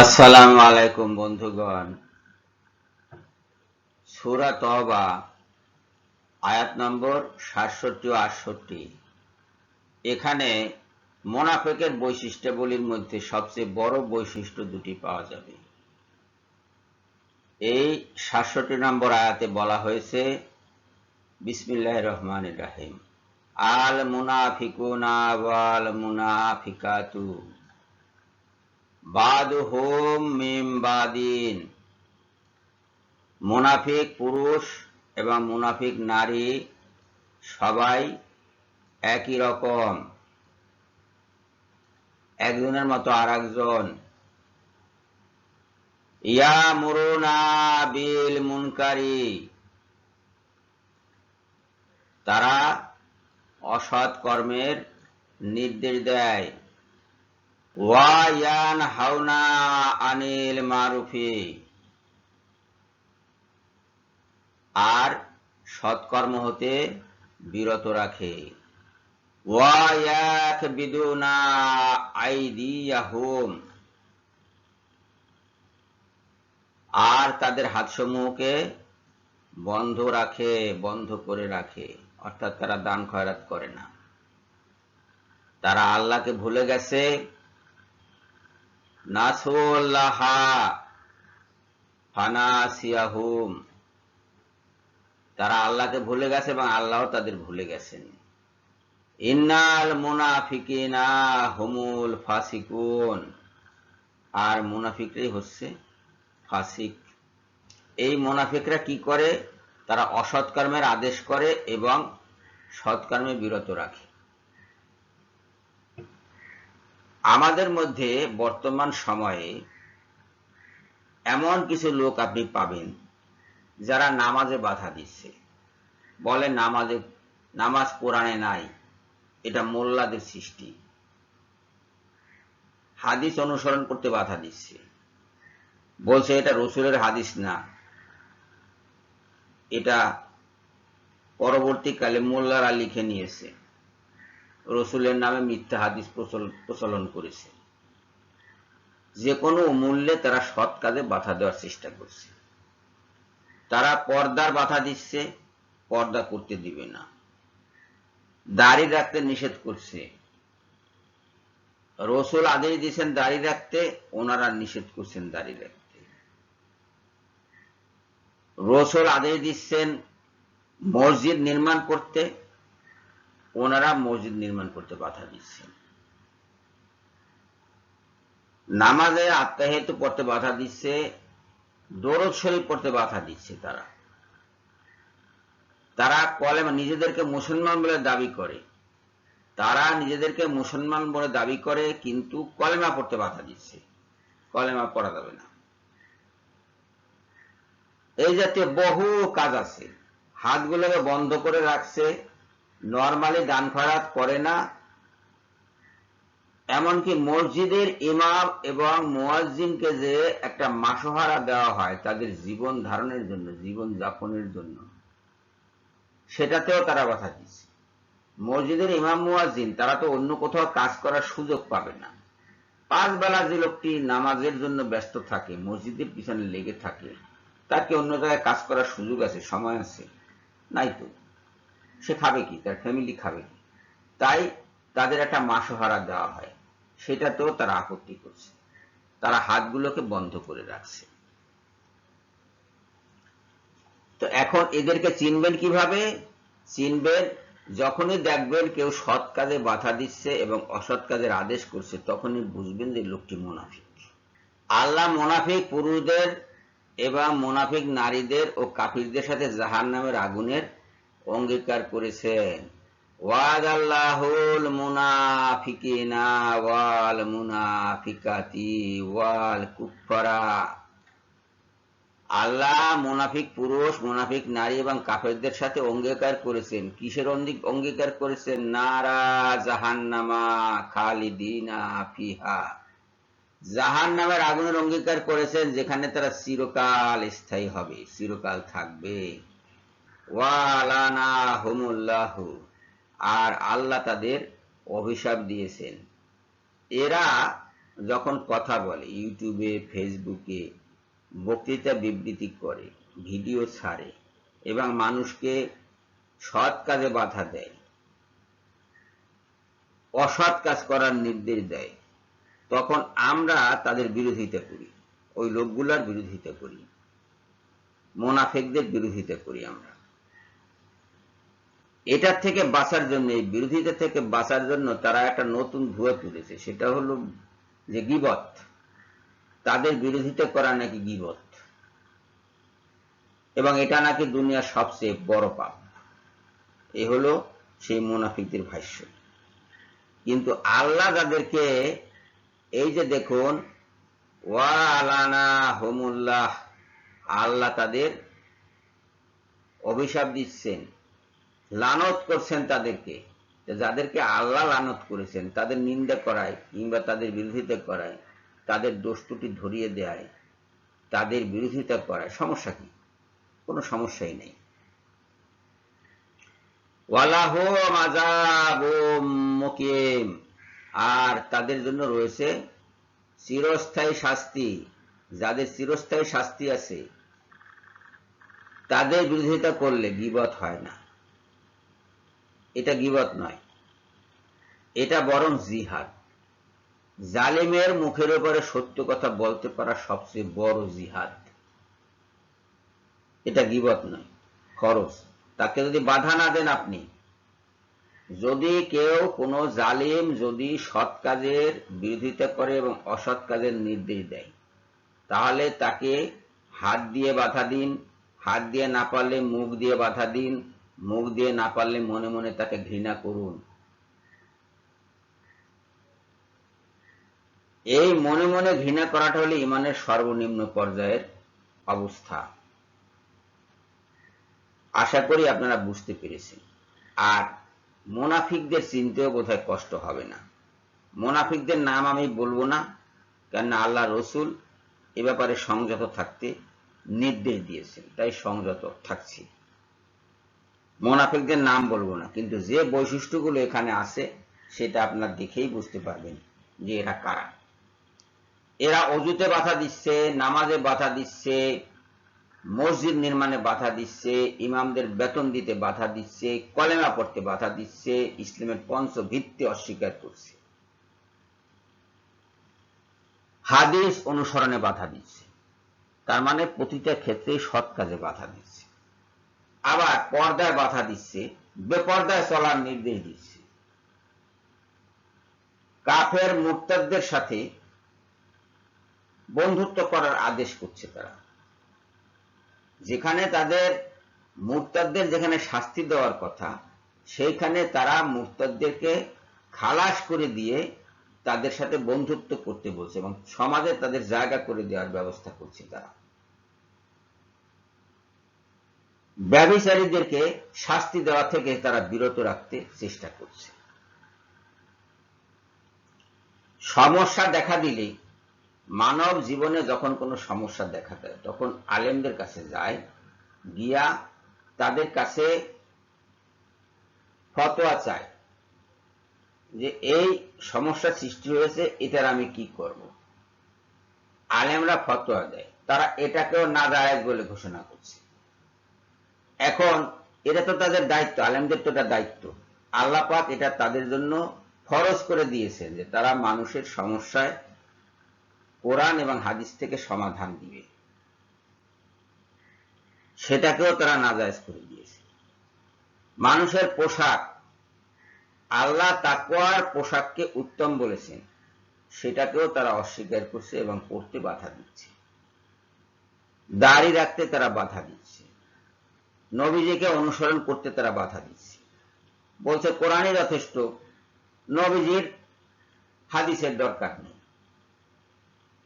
আসসালামু আলাইকুম বন্ধুগণ। সুরা তবা আয়াত নম্বর সাতষট্টি ও আটষট্টি। এখানে মোনাফেকের বৈশিষ্ট্যাবলীর মধ্যে সবচেয়ে বড় বৈশিষ্ট্য দুটি পাওয়া যাবে। এই সাতষট্টি নম্বর আয়াতে বলা হয়েছে, বিসমিল্লাহ রহমান রাহিম, আল মুনাফিকুনা ওয়াল মুনাফিকাতু। বাদুহুম মিম বাদিন। মুনাফিক পুরুষ এবং মুনাফিক নারী সবাই একই রকম। একজনের মতো আর একজন ইয়া মুরুনা বিল মুনকারি। তারা অসৎ কর্মের নির্দেশ দেয়। ওয়ায়ান হাওনা আনিল মারুফি। আর সৎকর্ম হতে বিরত রাখে। ওয়ায়াক বিদুনা আর তাদের হাতসমূহকে বন্ধ রাখে, বন্ধ করে রাখে। অর্থাৎ তারা দান খয়রাত করে না। তারা আল্লাহকে ভুলে গেছে নাসুল্লাহা ফানাসিয়াহুম। তারা আল্লাহকে ভুলে গেছে এবং আল্লাহ তাদের ভুলে গেছেন। ইন্নাল মুনাফিকিনা হুমুল ফাসিকুন। আর মুনাফিকরাই হচ্ছে ফাসিক। এই মুনাফিকরা কি করে? তারা অসৎকর্মের আদেশ করে এবং সৎকর্মে বিরত রাখে। আমাদের মধ্যে বর্তমান সময়ে এমন কিছু লোক আপনি পাবেন যারা নামাজে বাধা দিচ্ছে। বলে নামাজে, নামাজ কোরআনে নাই, এটা মোল্লাদের সৃষ্টি। হাদিস অনুসরণ করতে বাধা দিচ্ছে। বলছে এটা রসুলের হাদিস না। এটা পরবর্তীকালে মোল্লারা লিখে নিয়েছে। রসুলের নামে মিথ্যা হাদিস প্রচলন করেছে। যে কোনো মূল্যে তারা সৎ কাজে বাধা দেওয়ার চেষ্টা করছে। তারা পর্দার বাধা দিচ্ছে, পর্দা করতে দিবে না। দাড়ি রাখতে নিষেধ করছে। রসুল আদেশ দিয়েছেন দাড়ি রাখতে, ওনারা নিষেধ করছেন দাড়ি রাখতে। রসুল আদেশ দিচ্ছেন মসজিদ নির্মাণ করতে ওনারা মসজিদ নির্মাণ করতে বাধা দিচ্ছেন। নামাজে আত্মাহেতু পড়তে বাধা দিচ্ছে, দরদ শরীফ পড়তে বাধা দিচ্ছে তারা। তারা কলেমা নিজেদেরকে মুসলমান বলে দাবি করে। তারা নিজেদেরকে মুসলমান বলে দাবি করে, কিন্তু কলেমা পড়তে বাধা দিচ্ছে। কলেমা পড়া যাবে না। এই জাতীয় বহু কাজ আছে। হাতগুলোকে বন্ধ করে রাখছে। নর্মালি দান খরাত করে না। এমনকি মসজিদের ইমাম এবং মোয়াজিনকে যে একটা মাসোহারা দেওয়া হয় তাদের জীবন ধারণের জন্য, জীবন যাপনের জন্য, সেটাতেও তারা কথা দিচ্ছে মসজিদের ইমাম মুয়াজিন তারা তো অন্য কোথাও কাজ করার সুযোগ পাবে না। পাঁচ বেলা যে লোকটি নামাজের জন্য ব্যস্ত থাকে, মসজিদের পিছনে লেগে থাকে তাকে অন্য জায়গায় কাজ করার সুযোগ আছে, সময় আছে? নাই তো। সে খাবে কি? তার ফ্যামিলি খাবে কি? তাই তাদের একটা মাসহারা দেওয়া হয়। সেটাতেও তারা আপত্তি করছে। তারা হাতগুলোকে বন্ধ করে রাখছে। তো এখন এদেরকে চিনবেন কীভাবে? চিনবেন যখনই দেখবেন কেউ সৎ কাজে বাধা দিচ্ছে এবং অসৎ কাজের আদেশ করছে, তখনই বুঝবেন যে লোকটি মোনাফিক। আল্লাহ মোনাফিক পুরুষদের এবং মোনাফিক নারীদের ও কাফিরদের সাথে জাহান নামের আগুনের অঙ্গীকার করেছেন। ওয়াদ আল্লাহুল মুনাফিকিনা ওয়াল মুনাফিকাতি ওয়াল কুফারা আল্লাহ মুনাফিক পুরুষ, মুনাফিক নারী এবং কাফেরদের সাথে অঙ্গীকার করেছেন। কিসের অঙ্গীকার করেছেন? নারা জাহান্নামা খালিদিনা ফিহা। জাহান নামের আগুনের অঙ্গীকার করেছেন, যেখানে তারা চিরকাল স্থায়ী হবে, চিরকাল থাকবে। আর আল্লাহ তাদের অভিশাপ দিয়েছেন। এরা যখন কথা বলে, ইউটিউবে, ফেসবুকে বক্তৃতা বিবৃতি করে, ভিডিও ছাড়ে এবং মানুষকে সৎ কাজে বাধা দেয়, অসৎ কাজ করার নির্দেশ দেয়, তখন আমরা তাদের বিরোধিতা করি। ওই লোকগুলার বিরোধিতা করি। মোনাফেকদের বিরোধিতা করি আমরা। এটার থেকে বাঁচার জন্য, এই বিরোধিতা থেকে বাঁচার জন্য তারা একটা নতুন ভুয়া তুলেছে। সেটা হলো যে গিবত। তাদের বিরোধিতা করা নাকি গিবত? এবং এটা নাকি দুনিয়ার সবচেয়ে বড় পাপ। এ হলো সেই মুনাফিকদের ভাষ্য। কিন্তু আল্লাহ যাদেরকে এই যে দেখুন ওয়া আলানা হোমুল্লাহ, আল্লাহ তাদের অভিশাপ দিচ্ছেন। লানত করছেন তাদেরকে। যাদেরকে আল্লাহ লানত করেছেন, তাদের নিন্দা করায় কিংবা তাদের বিরোধিতা করায়, তাদের দোষ ত্রুটি ধরিয়ে দেয় তাদের বিরোধিতা করায়, সমস্যা কি? কোনো সমস্যাই নেই। আর তাদের জন্য রয়েছে চিরস্থায়ী শাস্তি। যাদের চিরস্থায়ী শাস্তি আছে, তাদের বিরোধিতা করলে গিবত হয় না। এটা গিবত নয়। এটা বরং জিহাদ। জালেমের মুখের উপরে সত্য কথা বলতে পারা সবচেয়ে বড় জিহাদ। এটা গিবত নয়, খরচ। তাকে যদি বাধা না দেন আপনি। যদি কেউ কোনো জালিম যদি সৎ কাজের বিরোধিতা করে এবং অসৎ কাজের নির্দেশ দেয়, তাহলে তাকে হাত দিয়ে বাধা দিন, হাত দিয়ে না পারলে মুখ দিয়ে বাধা দিন মুখ দিয়ে না পারলে মনে মনে তাকে ঘৃণা করুন। এই মনে মনে ঘৃণা করাটা হলে ইমানের সর্বনিম্ন পর্যায়ের অবস্থা। আশা করি আপনারা বুঝতে পেরেছেন। আর মোনাফিকদের চিনতেও বোধহয় কষ্ট হবে না। মোনাফিকদের নাম আমি বলব না, কেননা আল্লাহ রসুল এ ব্যাপারে সংযত থাকতে নির্দেশ দিয়েছেন, তাই সংযত থাকছি। মোনাফিকদের নাম বলব না, কিন্তু যে বৈশিষ্ট্যগুলো এখানে আছে, সেটা আপনার দেখেই বুঝতে পারবেন যে এরা কারা। এরা অজুতে বাধা দিচ্ছে, নামাজে বাধা দিচ্ছে, মসজিদ নির্মাণে বাধা দিচ্ছে, ইমামদের বেতন দিতে বাধা দিচ্ছে, কলেমা পড়তে বাধা দিচ্ছে, ইসলামের পঞ্চ ভিত্তি অস্বীকার করছে। হাদিস অনুসরণে বাধা দিচ্ছে। তার মানে প্রতিটা ক্ষেত্রে সৎ কাজে বাধা দিচ্ছে। আবার পর্দায় বাধা দিচ্ছে, বেপর্দায় চলার নির্দেশ দিচ্ছে। কাফের মুক্তাদের সাথে বন্ধুত্ব করার আদেশ করছে তারা। যেখানে তাদের মুরতাদদের যেখানে শাস্তি দেওয়ার কথা, সেইখানে তারা মুরতাদদেরকে খালাস করে দিয়ে তাদের সাথে বন্ধুত্ব করতে বলছে এবং সমাজে তাদের জায়গা করে দেওয়ার ব্যবস্থা করছে তারা। ব্যবচারীদেরকে শাস্তি দেওয়া থেকে তারা বিরত রাখতে চেষ্টা করছে। সমস্যা দেখা দিলে মানব জীবনে যখন কোনো সমস্যা দেখা দেয়, তখন আলেমদের কাছে যায়, গিয়া তাদের কাছে ফতোয়া চায় যে, এই সমস্যা সৃষ্টি হয়েছে, এটার আমি কি করব? আলেমরা ফতোয়া দেয়। তারা এটাকেও না দায় বলে ঘোষণা করছে। এখন এটা তো তাদের দায়িত্ব, আলেমদের তো এটা দায়িত্ব। আল্লাহ পাক এটা তাদের জন্য ফরজ করে দিয়েছেন যে তারা মানুষের সমস্যায় কোরআন এবং হাদিস থেকে সমাধান দিবে। সেটাকেও তারা নাজায়জ করে দিয়েছে। মানুষের পোশাক, আল্লাহ তাকুয়ার পোশাককে উত্তম বলেছেন, সেটাকেও তারা অস্বীকার করছে এবং পড়তে বাধা দিচ্ছে। দাড়ি রাখতে তারা বাধা দিচ্ছে। নবীজিকে অনুসরণ করতে তারা বাধা দিচ্ছে বলছে, কোরআনই যথেষ্ট, নবীজির হাদিসের দরকার নেই।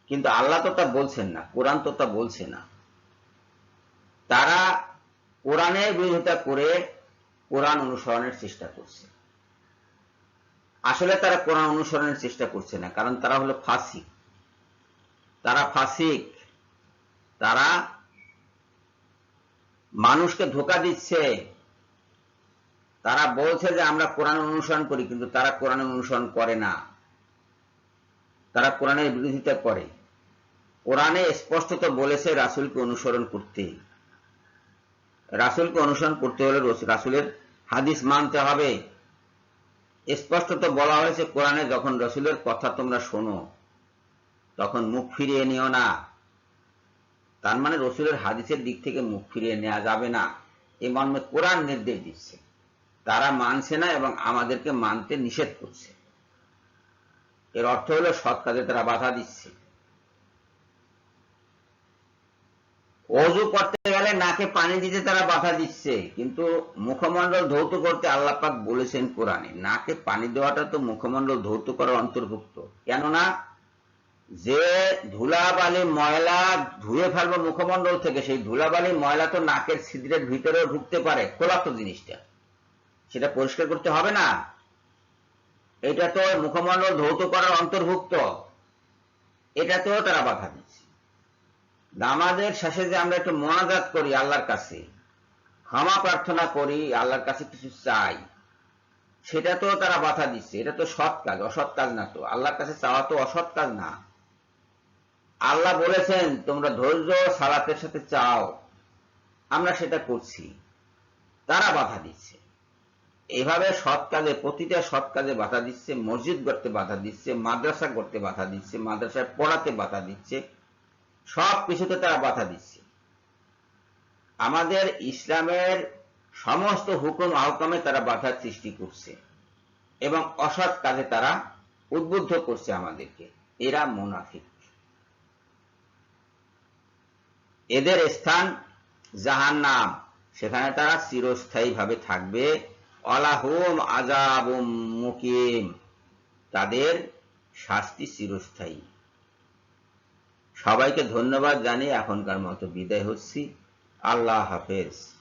কিন্তু আল্লাহ তো তা বলছেন না, কোরআন তো তা বলছে না। তারা কোরআনের বিরোধিতা করে কোরআন অনুসরণের চেষ্টা করছে। আসলে তারা কোরআন অনুসরণের চেষ্টা করছে না, কারণ তারা হলো ফাসিক। তারা ফাসিক, তারা মানুষকে ধোকা দিচ্ছে। তারা বলছে যে আমরা কোরআন অনুসরণ করি, কিন্তু তারা কোরআন অনুসরণ করে না। তারা কোরআনের বিরোধিতা করে। কোরআনে স্পষ্টত বলেছে রাসূলকে অনুসরণ করতে। রাসূলকে অনুসরণ করতে হলে রস- রাসূলের হাদিস মানতে হবে। স্পষ্টত বলা হয়েছে কোরআনে যখন রসুলের কথা তোমরা শোনো, তখন মুখ ফিরিয়ে নিও না। তার মানে রসুলের হাদিসের দিক থেকে মুখ ফিরিয়ে নেওয়া যাবে না। এই মর্মে কোরআন নির্দেশ দিচ্ছে। তারা মানছে না এবং আমাদেরকে মানতে নিষেধ করছে। এর অর্থ হলো সৎ কাজে তারা বাধা দিচ্ছে। অজু করতে গেলে নাকে পানি দিতে তারা বাধা দিচ্ছে। কিন্তু মুখমণ্ডল ধৌত করতে আল্লাহ পাক বলেছেন কোরআনে। নাকে পানি দেওয়াটা তো মুখমণ্ডল ধৌত করার অন্তর্ভুক্ত। কেননা যে ধুলাবালি ময়লা ধুয়ে ফেলব মুখমণ্ডল থেকে, সেই ধুলাবালি ময়লা তো নাকের ছিদ্রের ভিতরেও ঢুকতে পারে খোলা তো জিনিসটা। সেটা পরিষ্কার করতে হবে না। এটা তো মুখমণ্ডল ধৌত করার অন্তর্ভুক্ত। এটাতেও তারা বাধা দিচ্ছে। নামাজের শেষে যে আমরা একটু মোনাজাত করি আল্লাহর কাছে, ক্ষমা প্রার্থনা করি, আল্লাহর কাছে কিছু চাই, সেটা তো তারা বাধা দিচ্ছে। এটা তো সৎ কাজ, অসৎ কাজ না তো। আল্লাহর কাছে চাওয়া তো অসৎ কাজ না। আল্লাহ বলেছেন, তোমরা ধৈর্য সালাতের সাথে চাও। আমরা সেটা করছি। তারা বাধা দিচ্ছে। এভাবে সৎ কাজে প্রতিটা সৎ কাজে বাধা দিচ্ছে, মসজিদ করতে বাধা দিচ্ছে, মাদ্রাসা করতে বাধা দিচ্ছে, মাদ্রাসায় পড়াতে বাধা দিচ্ছে, সব কিছুতে তারা বাধা দিচ্ছে। আমাদের ইসলামের সমস্ত হুকুম আহকামে তারা বাধার সৃষ্টি করছে এবং অসৎ কাজে তারা উদ্বুদ্ধ করছে আমাদেরকে। এরা মুনাফিক। এদের স্থান জাহান নাম সেখানে তারা চিরস্থায়ী ভাবে থাকবে। অলাহম আজাব মুকিম। তাদের শাস্তি চিরস্থায়ী। সবাইকে ধন্যবাদ জানিয়ে এখনকার মতো বিদায় হচ্ছি। আল্লাহ হাফেজ।